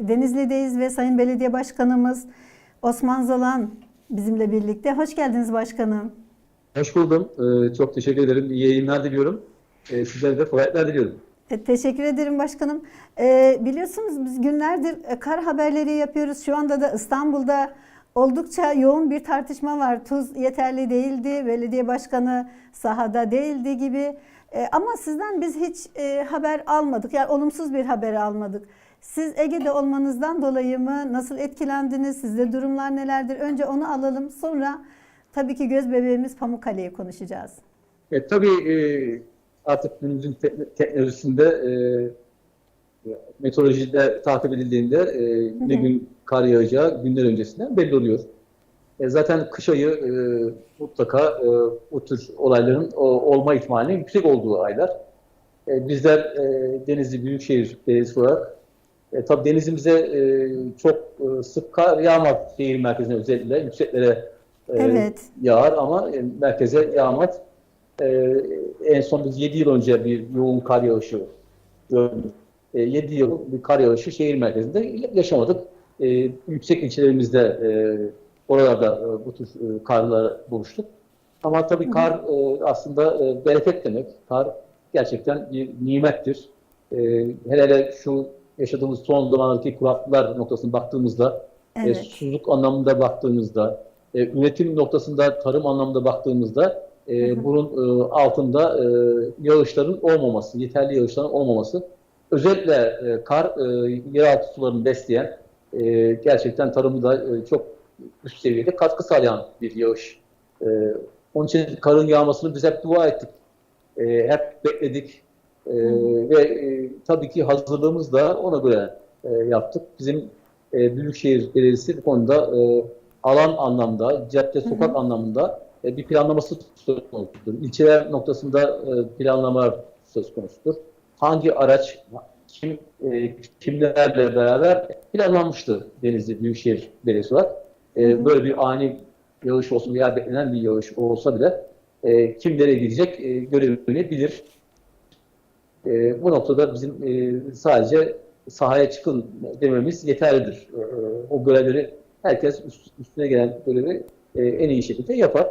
Denizli'deyiz ve Sayın Belediye Başkanımız Osman Zalan bizimle birlikte. Hoş geldiniz başkanım. Hoş buldum. Ee, çok teşekkür ederim. İyi yayınlar diliyorum. Ee, sizlere de kolaylıklar diliyorum. E, teşekkür ederim başkanım. E, biliyorsunuz biz günlerdir e, kar haberleri yapıyoruz. Şu anda da İstanbul'da oldukça yoğun bir tartışma var. Tuz yeterli değildi, belediye başkanı sahada değildi gibi. E, ama sizden biz hiç e, haber almadık. Yani olumsuz bir haber almadık. Siz Ege'de olmanızdan dolayı mı? Nasıl etkilendiniz? Sizde durumlar nelerdir? Önce onu alalım. Sonra tabii ki göz bebeğimiz Pamukkale'yi konuşacağız. E, tabii e, artık günümüzün te- teknolojisinde e, meteorolojide takip edildiğinde e, ne gün kar yağacağı günler öncesinden belli oluyor. E, zaten kış ayı e, mutlaka e, bu tür olayların o, olma ihtimalinin yüksek olduğu aylar. E, bizler e, Denizli Büyükşehir Belediyesi olarak e, tabii denizimize e, çok e, sık kar yağmaz şehir merkezine özellikle yükseklere e, Evet. yağar ama e, merkeze yağmaz. E, en son biz 7 yıl önce bir yoğun kar yağışı gördük. E, 7 yıl bir kar yağışı şehir merkezinde yaşamadık. E, yüksek ilçelerimizde e, oralarda e, bu tür e, karlar buluştuk. Ama tabii kar e, aslında e, bereket demek. Kar gerçekten bir nimettir. E, hele hele şu yaşadığımız son zamanlardaki kuraklıklar noktasına baktığımızda, e, Evet. susuzluk anlamında baktığımızda, e, üretim noktasında, tarım anlamında baktığımızda e, bunun e, altında e, yağışların olmaması, yeterli yağışların olmaması. Özellikle e, kar, e, yeraltı sularını besleyen, e, gerçekten tarımı da e, çok üst seviyede katkı sağlayan bir yağış. E, onun için karın yağmasını biz hep dua ettik. E, hep bekledik. E, ve e, tabii ki hazırlığımız da ona göre e, yaptık. Bizim e, Büyükşehir Belediyesi bu konuda e, alan anlamda, cadde sokak anlamında e, bir planlaması söz konusudur. İlçeler noktasında e, planlamalar söz konusudur. Hangi araç, kim e, kimlerle beraber planlanmıştı Denizli Büyükşehir Belediyesi olarak. E, böyle bir ani yağış olsun veya beklenen bir yağış olsa bile e, kim nereye gidecek e, görevini bilir. E, bu noktada bizim e, sadece sahaya çıkın dememiz yeterlidir. E, o görevleri herkes üst- üstüne gelen görevi e, en iyi şekilde yapar.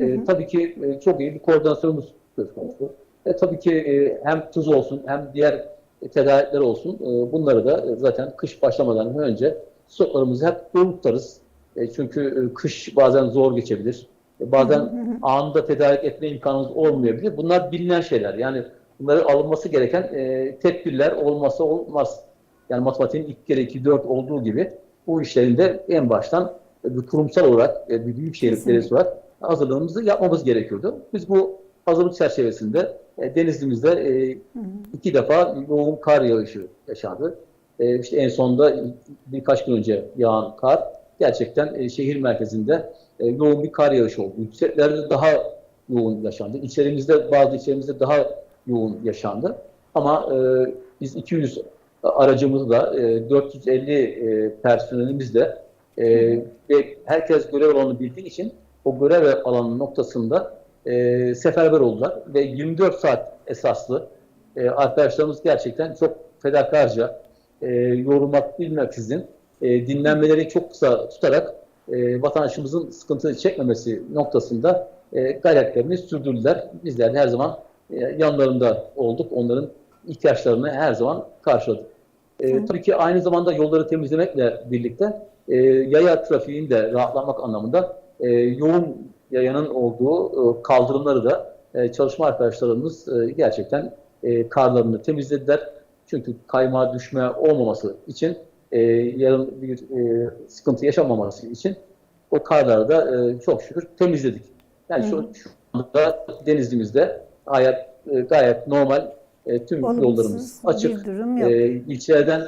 E, tabii ki e, çok iyi bir koordinasyonumuz söz konusu. E, tabii ki e, hem tuz olsun hem diğer tedarikler olsun e, bunları da e, zaten kış başlamadan önce stoklarımızı hep tutarız. E, çünkü e, kış bazen zor geçebilir. E, bazen anında tedarik etme imkanımız olmayabilir. Bunlar bilinen şeyler. Yani bunları alınması gereken e, tedbirler olmazsa olmaz. Yani matematiğin ilk kere 2 4 olduğu gibi bu işlerin de en baştan e, bir kurumsal olarak e, bir büyükşehir Kesinlikle. belediyesi olarak hazırlığımızı yapmamız gerekiyordu. Biz bu hazırlık çerçevesinde e, Denizli'mizde e, iki defa yoğun kar yağışı yaşandı. E, işte en sonunda birkaç gün önce yağan kar gerçekten e, şehir merkezinde e, yoğun bir kar yağışı oldu. Yükseklerde daha yoğun yaşandı. İçerimizde bazı içerimizde daha yoğun yaşandı. Ama e, biz 200 aracımızla e, 450 e, personelimizle e, ve herkes görev alanını bildiği için o görev alanı noktasında e, seferber oldular ve 24 saat esaslı e, arkadaşlarımız gerçekten çok fedakarca e, yorulmak bilmeksizin e, dinlenmeleri çok kısa tutarak e, vatandaşımızın sıkıntı çekmemesi noktasında e, gayretlerini sürdürdüler. Bizler de her zaman e, yanlarında olduk. Onların ihtiyaçlarını her zaman karşıladık. E, tabii ki aynı zamanda yolları temizlemekle birlikte e, yaya trafiğini de rahatlamak anlamında e, yoğun yayanın olduğu e, kaldırımları da e, çalışma arkadaşlarımız e, gerçekten e, karlarını temizlediler. Çünkü kayma düşme olmaması için e, yarın bir e, sıkıntı yaşamaması için o karları da e, çok şükür temizledik. Yani şu, şu anda Denizli'mizde gayet, e, gayet normal e, tüm Olumsuz yollarımız açık. E, ilçelerden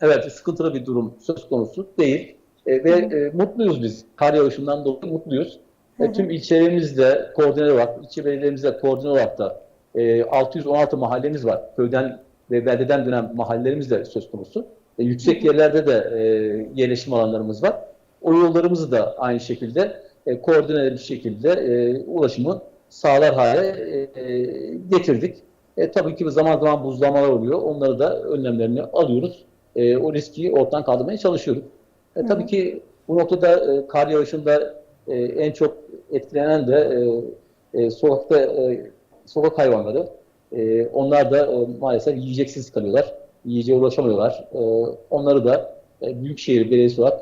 evet sıkıntılı bir durum söz konusu değil. E, ve e, mutluyuz biz. Kar yağışından dolayı mutluyuz. E, tüm ilçelerimizde koordine olarak, ilçe belediyelerimizde koordine olarak da e, 616 mahallemiz var. Köyden ve beldeden dönen mahallelerimiz de söz konusu. E, yüksek yerlerde de e, yerleşim alanlarımız var. O yollarımızı da aynı şekilde e, koordineli bir şekilde e, ulaşımı sağlar hale e, e, getirdik. E, tabii ki zaman zaman buzlamalar oluyor. Onları da önlemlerini alıyoruz. e, o riski ortadan kaldırmaya çalışıyoruz. E, tabii ki bu noktada e, kar yağışında e, en çok etkilenen de e, e, sokakta e, sokak hayvanları. E, onlar da e, maalesef yiyeceksiz kalıyorlar. Yiyeceğe ulaşamıyorlar. E, onları da e, Büyükşehir Belediyesi olarak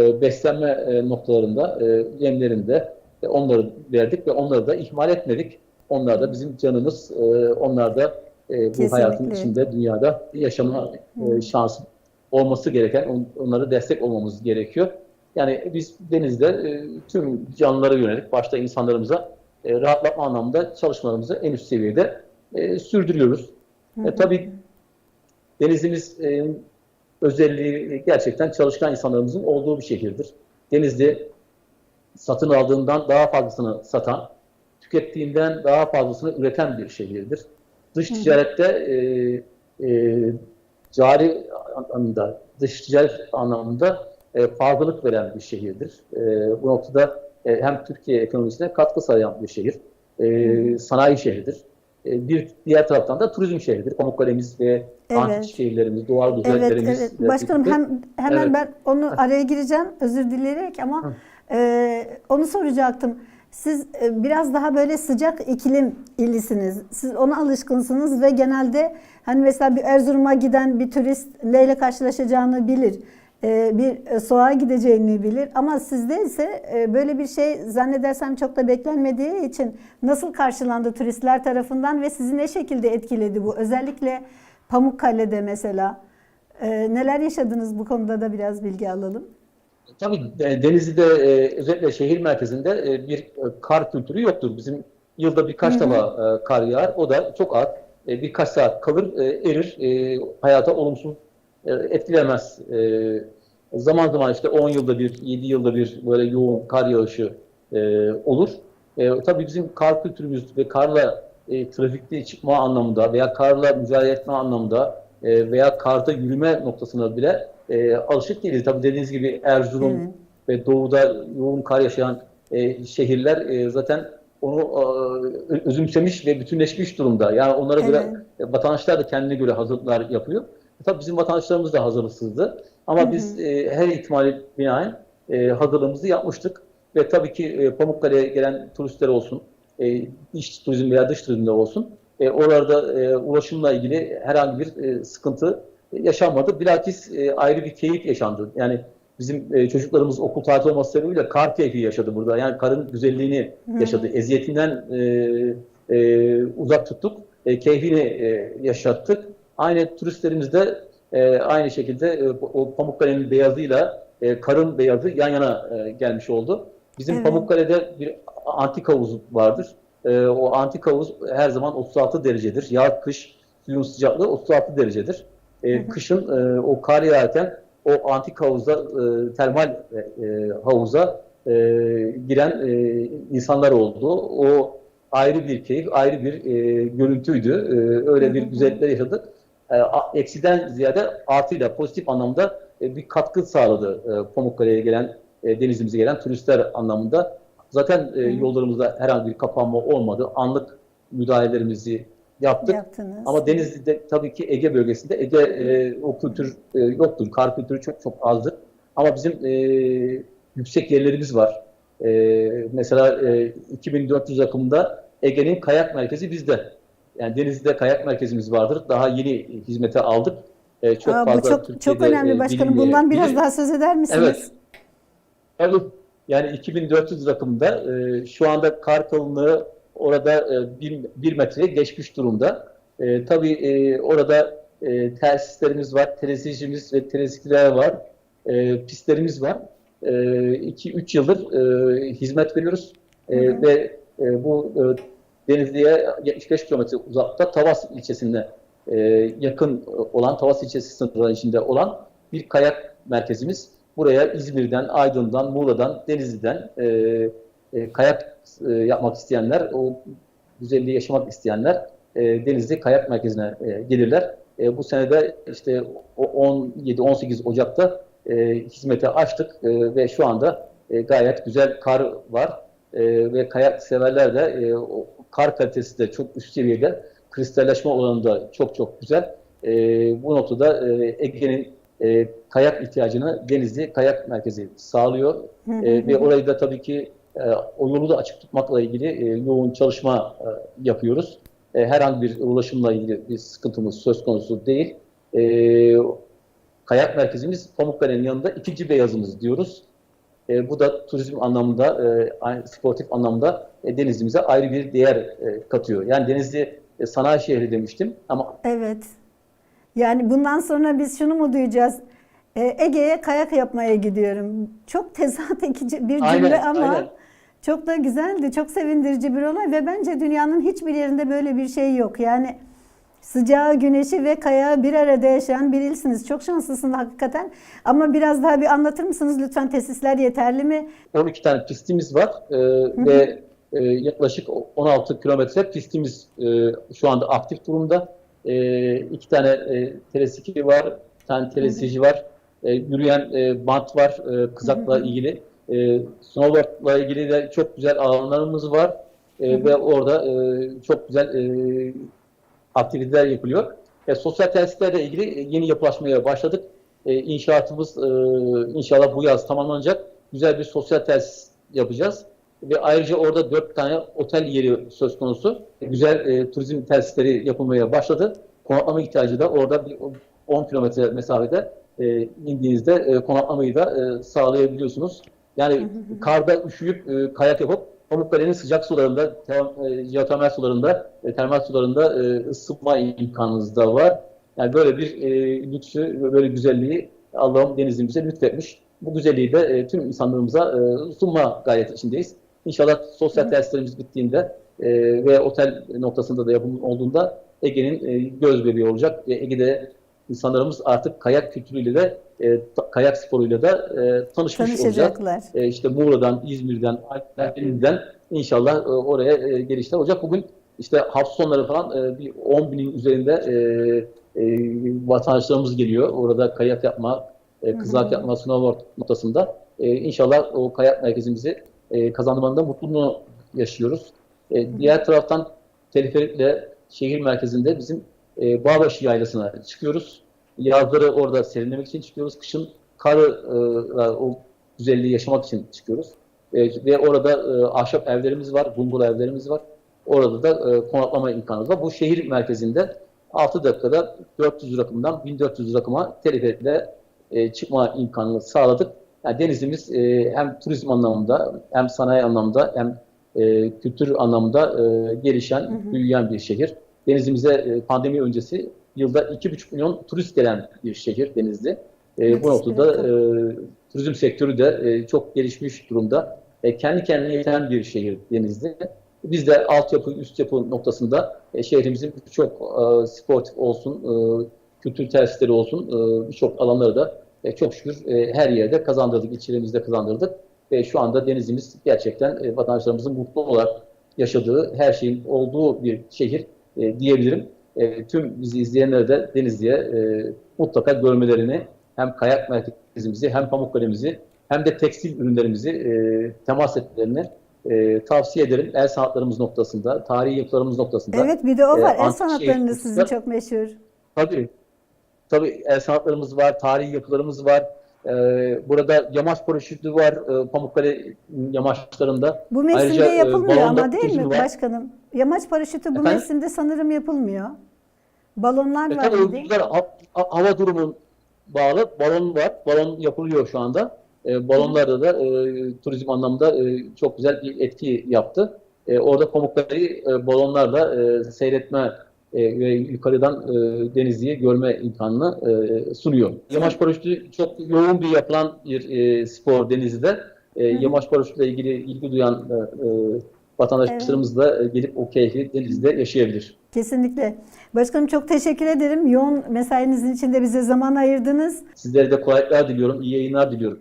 e, beslenme e, noktalarında, e, yemlerinde e, onları verdik ve onları da ihmal etmedik. Onlar da bizim canımız, e, onlar da e, bu Kesinlikle. hayatın içinde, dünyada yaşama e, şansı olması gereken, on- onlara destek olmamız gerekiyor. Yani biz denizde e, tüm canlılara yönelik, başta insanlarımıza e, rahatlatma anlamında çalışmalarımızı en üst seviyede e, sürdürüyoruz. E, tabii denizimiz e, özelliği gerçekten çalışkan insanlarımızın olduğu bir şehirdir. Denizli satın aldığından daha fazlasını satan, tükettiğinden daha fazlasını üreten bir şehirdir. Dış ticarette e, e, cari anlamda, dış ticaret anlamında e, fazlalık veren bir şehirdir. E, bu noktada e, hem Türkiye ekonomisine katkı sağlayan bir şehir, e, sanayi şehridir. E, bir diğer taraftan da turizm şehridir. Pamukkale'miz ve Evet. antik şehirlerimiz, doğal Evet, güzelliklerimiz. evet. Başkanım hem, hemen Evet. ben onu araya gireceğim özür dileyerek ama e, onu soracaktım. Siz e, biraz daha böyle sıcak iklim illisiniz. Siz ona alışkınsınız ve genelde hani mesela bir Erzurum'a giden bir turist neyle karşılaşacağını bilir. E, bir e, soğuğa gideceğini bilir ama sizde ise e, böyle bir şey zannedersem çok da beklenmediği için nasıl karşılandı turistler tarafından ve sizi ne şekilde etkiledi bu? Özellikle Pamukkale'de mesela neler yaşadınız bu konuda da biraz bilgi alalım. Tabii Denizli'de özellikle şehir merkezinde bir kar kültürü yoktur. Bizim yılda birkaç defa kar yağar. O da çok az. Birkaç saat kalır, erir. Hayata olumsuz etkilemez. E, zaman zaman işte 10 yılda bir, 7 yılda bir böyle yoğun kar yağışı e, olur. E, tabii bizim kar kültürümüz ve karla e, trafikte çıkma anlamında veya karla mücadele etme anlamında e, veya karda yürüme noktasına bile e, alışık değiliz. Tabii dediğiniz gibi Erzurum Evet. ve doğuda yoğun kar yaşayan e, şehirler e, zaten onu e, özümsemiş ve bütünleşmiş durumda. Yani onlara göre e, vatandaşlar da kendine göre hazırlıklar yapıyor. E, tabii bizim vatandaşlarımız da hazırlıksızdı. Ama biz e, her ihtimali binaen e, hazırlığımızı yapmıştık. Ve tabii ki e, Pamukkale'ye gelen turistler olsun, e, iç turizm veya dış turizmde olsun, e, oralarda e, ulaşımla ilgili herhangi bir e, sıkıntı yaşanmadı. Bilakis e, ayrı bir keyif yaşandı. Yani bizim e, çocuklarımız okul tatil olması sebebiyle kar keyfi yaşadı burada. Yani karın güzelliğini yaşadı. Eziyetinden e, e, uzak tuttuk. E, keyfini e, yaşattık. Aynı turistlerimiz de e, aynı şekilde e, o Pamukkale'nin beyazıyla e, karın beyazı yan yana e, gelmiş oldu. Bizim Evet. Pamukkale'de bir antik havuz vardır. E, o antik havuz her zaman 36 derecedir. Yaz, kış suyun sıcaklığı 36 derecedir. E, Kışın e, o kar yağarken o antik havuza, e, termal e, havuza e, giren e, insanlar oldu. O ayrı bir keyif, ayrı bir e, görüntüydü. E, öyle bir güzellikler yaşadık. E, eksiden ziyade artıyla, pozitif anlamda e, bir katkı sağladı e, Pamukkale'ye gelen, e, denizimize gelen turistler anlamında. Zaten e, yollarımızda herhangi bir kapanma olmadı. Anlık müdahalelerimizi yaptık. Yaptınız. Ama Denizli'de tabii ki Ege bölgesinde Ege e, o kültür e, yoktur. Kar kültürü çok çok azdır. Ama bizim e, yüksek yerlerimiz var. E, mesela e, 2400 akımında Ege'nin kayak merkezi bizde. Yani Denizli'de kayak merkezimiz vardır. Daha yeni hizmete aldık. E, çok Aa, bu fazla çok çok Türkiye'de, önemli e, başkanım. bilinmeyen Bundan biraz biri. daha söz eder misiniz? Evet. Evet. Yani 2400 rakımda e, şu anda kar kalınlığı orada e, 1 metreye geçmiş durumda. E, tabii e, orada e, tesislerimiz var, terezicimiz ve terezikler var, e, pistlerimiz var. 2-3 yıldır e, hizmet veriyoruz E, ve e, bu e, Denizli'ye 75 kilometre uzakta Tavas ilçesinde e, yakın olan, Tavas ilçesi sınırları içinde olan bir kayak merkezimiz. Buraya İzmir'den, Aydın'dan, Muğla'dan, Denizli'den e, e, kayak e, yapmak isteyenler, o güzelliği yaşamak isteyenler e, Denizli Kayak Merkezi'ne e, gelirler. E, bu senede işte o 17-18 Ocak'ta e, hizmete açtık e, ve şu anda e, gayet güzel kar var E, ve kayak severler de e, kar kalitesi de çok üst seviyede, kristalleşme oranı da çok çok güzel. E, bu noktada e, Ege'nin e, kayak ihtiyacını Denizli Kayak Merkezi sağlıyor. E, ve orayı da tabii ki e, o yolu da açık tutmakla ilgili e, yoğun çalışma e, yapıyoruz. E, herhangi bir ulaşımla ilgili bir sıkıntımız söz konusu değil. E, kayak merkezimiz Pamukkale'nin yanında ikinci beyazımız diyoruz. E, bu da turizm anlamında, e, sportif anlamda e, Denizli'mize ayrı bir değer e, katıyor. Yani Denizli e, sanayi şehri demiştim ama Evet. Yani bundan sonra biz şunu mu duyacağız? Ee, Ege'ye kayak yapmaya gidiyorum. Çok tezat ekici bir cümle Aynen, ama aynen. çok da güzeldi. Çok sevindirici bir olay ve bence dünyanın hiçbir yerinde böyle bir şey yok. Yani sıcağı, güneşi ve kayağı bir arada yaşayan bir ilsiniz. Çok şanslısınız hakikaten. Ama biraz daha bir anlatır mısınız lütfen? Tesisler yeterli mi? 12 tane pistimiz var e, ve e, yaklaşık 16 kilometre pistimiz e, şu anda aktif durumda. E, iki tane e, telesiki var, bir tane telesici var, e, yürüyen e, bant var e, kızakla ilgili. E, snowboardla ilgili de çok güzel alanlarımız var E, ve orada e, çok güzel e, aktiviteler yapılıyor. E, sosyal tesislerle ilgili yeni yapılaşmaya başladık. E, inşaatımız e, inşallah bu yaz tamamlanacak. Güzel bir sosyal tesis yapacağız. Ve ayrıca orada dört tane otel yeri söz konusu. E, güzel e, turizm tesisleri yapılmaya başladı. Konaklama ihtiyacı da orada bir 10 kilometre mesafede e, indiğinizde e, konaklamayı da e, sağlayabiliyorsunuz. Yani karda üşüyüp e, kayak yapıp Pamukkale'nin sıcak sularında, e, jeotermal sularında, e, termal sularında e, ısınma imkanınız da var. Yani böyle bir e, lüksü, böyle güzelliği Allah'ım denizimize lütfetmiş. Bu güzelliği de e, tüm insanlarımıza e, sunma gayret içindeyiz. İnşallah sosyal tesislerimiz bittiğinde e, ve otel noktasında da yapım olduğunda Ege'nin e, göz bebeği olacak. Ege'de insanlarımız artık kayak kültürüyle de e, ta- kayak sporuyla da e, tanışmış olacak. E, işte Muğla'dan, İzmir'den, Denizli'den inşallah e, oraya e, gelişler olacak. Bugün işte hafta sonları falan e, bir 10 binin üzerinde e, e, vatandaşlarımız geliyor. Orada kayak yapma, e, kızak yapma, snowboard noktasında. E, inşallah o kayak merkezimizi e, kazandırmanın da mutluluğunu yaşıyoruz. E, diğer taraftan teleferikle şehir merkezinde bizim e, Bağbaşı Yaylası'na çıkıyoruz. Yazları orada serinlemek için çıkıyoruz. Kışın karı e, o güzelliği yaşamak için çıkıyoruz. E, ve orada e, ahşap evlerimiz var, bungalov evlerimiz var. Orada da e, konaklama imkanımız var. Bu şehir merkezinde 6 dakikada 400 rakımdan 1400 rakıma teleferikle e, çıkma imkanını sağladık. Yani denizimiz e, hem turizm anlamında hem sanayi anlamında hem e, kültür anlamda e, gelişen, büyüyen bir şehir. Denizimize e, pandemi öncesi yılda 2,5 milyon turist gelen bir şehir Denizli. E, bu noktada e, turizm sektörü de e, çok gelişmiş durumda. E, kendi kendine yeten bir şehir Denizli. Biz de altyapı, üst yapı noktasında e, şehrimizin birçok e, sportif olsun, e, kültür tesisleri olsun e, birçok alanları da e, çok şükür e, her yerde kazandırdık, ilçelerimizde kazandırdık. Ve şu anda denizimiz gerçekten e, vatandaşlarımızın mutlu olarak yaşadığı, her şeyin olduğu bir şehir e, diyebilirim. E, tüm bizi izleyenlere de Denizli'ye e, mutlaka görmelerini hem kayak merkezimizi hem Pamukkale'mizi hem de tekstil ürünlerimizi e, temas etmelerini e, tavsiye ederim. El sanatlarımız noktasında, tarihi yapılarımız noktasında. Evet bir de o e, var. El antik sanatlarınız sizin çok meşhur. Tabii. Tabii el sanatlarımız var, tarihi yapılarımız var. Ee, burada yamaç paraşütü var e, Pamukkale yamaçlarında. Bu mevsimde Ayrıca, e, yapılmıyor ama değil mi var. başkanım? Yamaç paraşütü bu Efendim? mevsimde sanırım yapılmıyor. Balonlar E, var tabii ha- hava durumun bağlı. Balon var. Balon yapılıyor şu anda. E, balonlarda da e, turizm anlamda e, çok güzel bir etki yaptı. E, orada Pamukkale'yi e, balonlarla e, seyretme e, ve yukarıdan e, Denizli'yi görme imkanını e, sunuyor. Yamaç paraşütü çok yoğun bir yapılan bir e, spor Denizli'de. E, yamaç paraşütle ilgili ilgi duyan e, e, vatandaşlarımız da e, gelip o keyfi Denizli'de yaşayabilir. Kesinlikle. Başkanım çok teşekkür ederim. Yoğun mesainizin içinde bize zaman ayırdınız. Sizlere de kolaylıklar diliyorum, iyi yayınlar diliyorum.